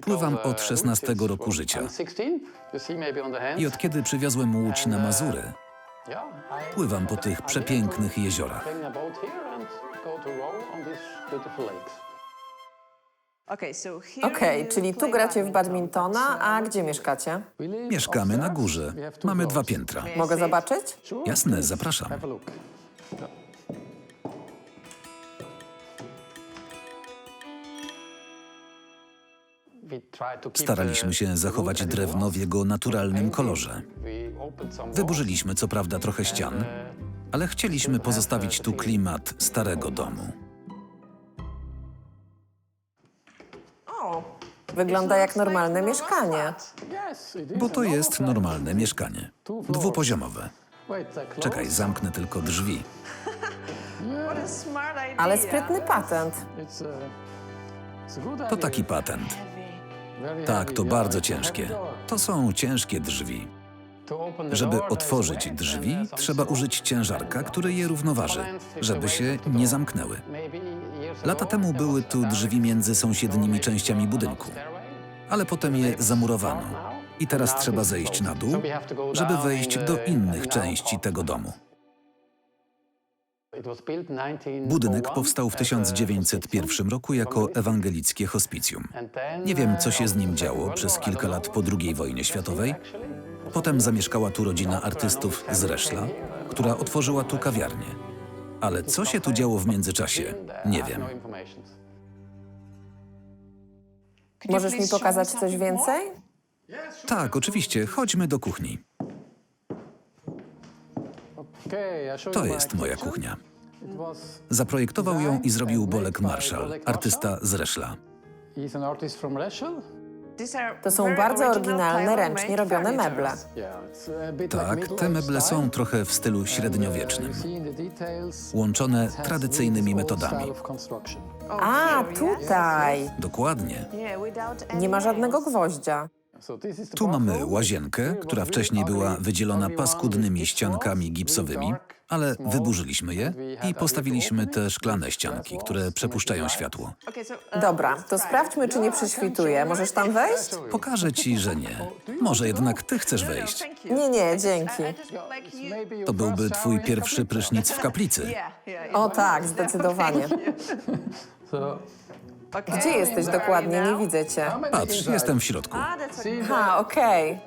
Pływam od 16 roku życia. I od kiedy przywiozłem łódź na Mazury, pływam po tych przepięknych jeziorach. Okej, czyli tu gracie w badmintona, a gdzie mieszkacie? Mieszkamy na górze. Mamy dwa piętra. Mogę zobaczyć? Jasne, zapraszam. Staraliśmy się zachować drewno w jego naturalnym kolorze. Wyburzyliśmy co prawda trochę ścian, ale chcieliśmy pozostawić tu klimat starego domu. O, wygląda jak normalne mieszkanie. Bo to jest normalne mieszkanie. Dwupoziomowe. Czekaj, zamknę tylko drzwi. Ale sprytny patent. To taki patent. Tak, to bardzo ciężkie. To są ciężkie drzwi. Żeby otworzyć drzwi, trzeba użyć ciężarka, który je równoważy, żeby się nie zamknęły. Lata temu były tu drzwi między sąsiednimi częściami budynku, ale potem je zamurowano. I teraz trzeba zejść na dół, żeby wejść do innych części tego domu. Budynek powstał w 1901 roku jako ewangelickie hospicjum. Nie wiem, co się z nim działo przez kilka lat po II wojnie światowej. Potem zamieszkała tu rodzina artystów z Reszla, która otworzyła tu kawiarnię. Ale co się tu działo w międzyczasie, nie wiem. Możesz mi pokazać coś więcej? Tak, oczywiście, chodźmy do kuchni. To jest moja kuchnia. Zaprojektował ją i zrobił Bolek Marshall, artysta z Reszla. To są bardzo oryginalne, ręcznie robione meble. Tak, te meble są trochę w stylu średniowiecznym, łączone tradycyjnymi metodami. A, tutaj. Dokładnie. Nie ma żadnego gwoździa. Tu mamy łazienkę, która wcześniej była wydzielona paskudnymi ściankami gipsowymi, ale wyburzyliśmy je i postawiliśmy te szklane ścianki, które przepuszczają światło. Dobra, to sprawdźmy, czy nie prześwituje. Możesz tam wejść? Pokażę ci, że nie. Może jednak ty chcesz wejść. Nie, nie, dzięki. To byłby twój pierwszy prysznic w kaplicy. O tak, zdecydowanie. Gdzie jesteś dokładnie? Nie widzę cię. Patrz, jestem w środku. Ha, okej.